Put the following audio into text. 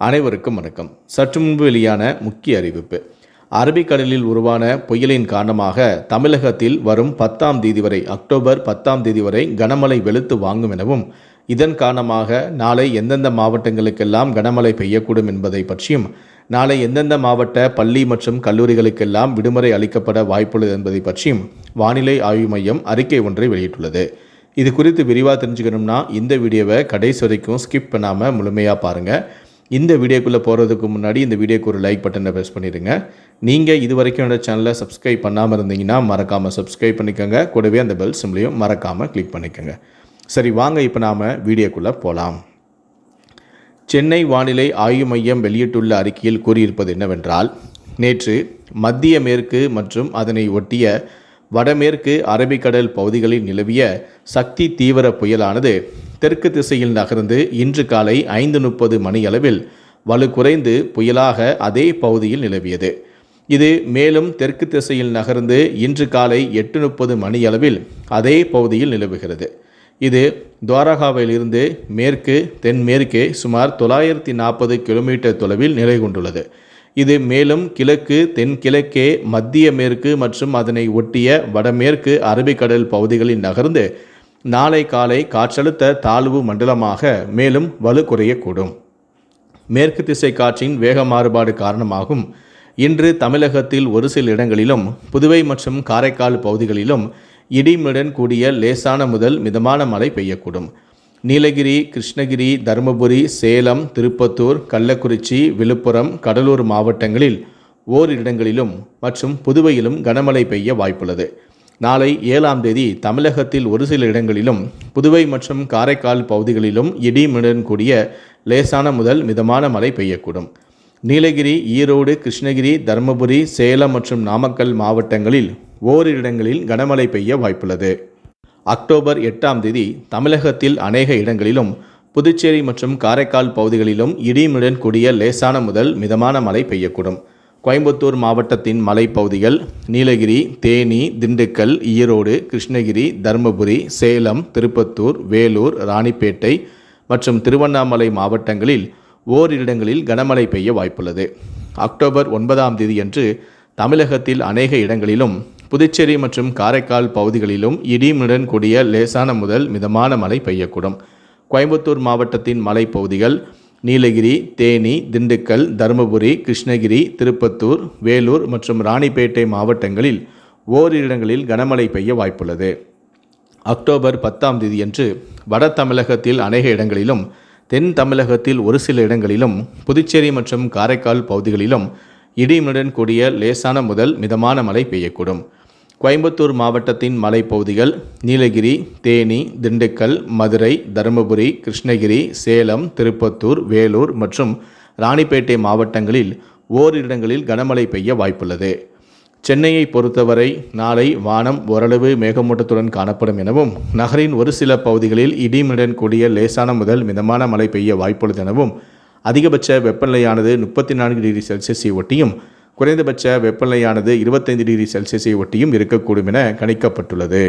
அனைவருக்கும் வணக்கம். சற்று முன்பு வெளியான முக்கிய அறிவிப்பு. அரபிக்கடலில் உருவான புயலின் காரணமாக தமிழகத்தில் வரும் பத்தாம் தேதி வரை அக்டோபர் பத்தாம் தேதி வரை கனமழை வெளுத்து வாங்கும் எனவும் இதன் காரணமாக நாளை எந்தெந்த மாவட்டங்களுக்கெல்லாம் கனமழை பெய்யக்கூடும் என்பதை பற்றியும் நாளை எந்தெந்த மாவட்ட பள்ளி மற்றும் கல்லூரிகளுக்கெல்லாம் விடுமுறை அளிக்கப்பட வாய்ப்புள்ளது என்பதை பற்றியும் வானிலை ஆய்வு மையம் அறிக்கை ஒன்றை வெளியிட்டுள்ளது. இது குறித்து விரிவாக தெரிஞ்சுக்கணும்னா இந்த வீடியோவை கடைசி வரைக்கும் ஸ்கிப் பண்ணாமல் முழுமையாக பாருங்கள் இந்த வீடியோக்குள்ளே போகிறதுக்கு முன்னாடி இந்த வீடியோக்கு ஒரு லைக் பட்டனை ப்ரெஸ் பண்ணிடுங்க. நீங்கள் இது வரைக்கும் என்னோட சேனலை சப்ஸ்கிரைப் பண்ணாமல் இருந்தீங்கன்னா மறக்காமல் சப்ஸ்கிரைப் பண்ணிக்கோங்க. கூடவே அந்த பெல் சிம்லையும் மறக்காமல் கிளிக் பண்ணிக்கோங்க. சரி வாங்க இப்போ நாம் வீடியோக்குள்ளே போகலாம் சென்னை வானிலை ஆய்வு மையம் வெளியிட்டுள்ள அறிக்கையில் கூறியிருப்பது என்னவென்றால் நேற்று மத்திய மேற்கு மற்றும் அதனை ஒட்டிய வடமேற்கு அரபிக்கடல் பகுதிகளில் நிலவிய சக்தி தீவிர புயலானது தெற்கு திசையில் நகர்ந்து இன்று காலை ஐந்து முப்பது மணியளவில் வலு குறைந்து புயலாக அதே பகுதியில் நிலவியது. இது மேலும் தெற்கு திசையில் நகர்ந்து இன்று காலை எட்டு முப்பது மணியளவில் அதே பகுதியில் நிலவுகிறது. இது துவாரகாவிலிருந்து மேற்கு தென்மேற்கே சுமார் தொள்ளாயிரத்தி நாற்பது கிலோமீட்டர் தொலைவில் நிலை கொண்டுள்ளது. இது மேலும் கிழக்கு தென்கிழக்கே மத்திய மேற்கு மற்றும் அதனை ஒட்டிய வடமேற்கு அரபிக்கடல் பகுதிகளில் நகர்ந்து நாளை காலை காற்றழுத்த தாழ்வு மண்டலமாக மேலும் வலு குறையக்கூடும். மேற்கு திசை காற்றின் வேக மாறுபாடு காரணமாகும். இன்று தமிழகத்தில் ஒரு சில இடங்களிலும் புதுவை மற்றும் காரைக்கால் பகுதிகளிலும் இடிமுடன் கூடிய லேசான முதல் மிதமான மழை பெய்யக்கூடும். நீலகிரி கிருஷ்ணகிரி தருமபுரி சேலம் திருப்பத்தூர் கள்ளக்குறிச்சி விழுப்புரம் கடலூர் மாவட்டங்களில் ஓரிரு இடங்களிலும் மற்றும் புதுவையிலும் கனமழை பெய்ய வாய்ப்புள்ளது. நாளை ஏழாம் தேதி தமிழகத்தில் ஒரு சில இடங்களிலும் புதுவை மற்றும் காரைக்கால் பகுதிகளிலும் இடிமுடன் கூடிய லேசான முதல் மிதமான மழை பெய்யக்கூடும். நீலகிரி ஈரோடு கிருஷ்ணகிரி தருமபுரி சேலம் மற்றும் நாமக்கல் மாவட்டங்களில் ஓரிரு இடங்களில் கனமழை பெய்ய வாய்ப்புள்ளது. அக்டோபர் எட்டாம் தேதி தமிழகத்தில் அநேக இடங்களிலும் புதுச்சேரி மற்றும் காரைக்கால் பகுதிகளிலும் இடிமுடன் கூடிய லேசான முதல் மிதமான மழை பெய்யக்கூடும். கோயம்புத்தூர் மாவட்டத்தின் மலைப்பகுதிகள் நீலகிரி தேனி திண்டுக்கல் ஈரோடு கிருஷ்ணகிரி தருமபுரி சேலம் திருப்பத்தூர் வேலூர் ராணிப்பேட்டை மற்றும் திருவண்ணாமலை மாவட்டங்களில் ஓரிடங்களில் கனமழை பெய்ய வாய்ப்புள்ளது. அக்டோபர் ஒன்பதாம் தேதியன்று தமிழகத்தில் அநேக இடங்களிலும் புதுச்சேரி மற்றும் காரைக்கால் பகுதிகளிலும் இடிமுடன் கூடிய லேசான முதல் மிதமான மழை பெய்யக்கூடும். கோயம்புத்தூர் மாவட்டத்தின் மலைப்பகுதிகள் நீலகிரி தேனி திண்டுக்கல் தருமபுரி கிருஷ்ணகிரி திருப்பத்தூர் வேலூர் மற்றும் ராணிப்பேட்டை மாவட்டங்களில் ஓரிரு இடங்களில் கனமழை பெய்ய வாய்ப்புள்ளது. அக்டோபர் பத்தாம் தேதியன்று வட தமிழகத்தில் அநேக இடங்களிலும் தென் தமிழகத்தில் ஒரு சில இடங்களிலும் புதுச்சேரி மற்றும் காரைக்கால் பகுதிகளிலும் இடியுடன் கூடிய லேசான முதல் மிதமான மழை பெய்யக்கூடும். கோயம்புத்தூர் மாவட்டத்தின் மலைப்பகுதிகள் நீலகிரி தேனி திண்டுக்கல் மதுரை தருமபுரி கிருஷ்ணகிரி சேலம் திருப்பத்தூர் வேலூர் மற்றும் ராணிப்பேட்டை மாவட்டங்களில் ஓரிடங்களில் கனமழை பெய்ய வாய்ப்புள்ளது. சென்னையை பொறுத்தவரை நாளை வானம் ஓரளவு மேகமூட்டத்துடன் காணப்படும் எனவும் நகரின் ஒரு சில பகுதிகளில் இடிமுடன் கூடிய லேசான முதல் மிதமான மழை பெய்ய வாய்ப்புள்ளது எனவும் அதிகபட்ச வெப்பநிலையானது முப்பத்தி நான்கு டிகிரி செல்சியஸை ஒட்டியும் குறைந்தபட்ச வெப்பநிலையானது இருபத்தைந்து டிகிரி செல்சியஸை ஒட்டியும் இருக்கக்கூடும் என கணிக்கப்பட்டுள்ளது.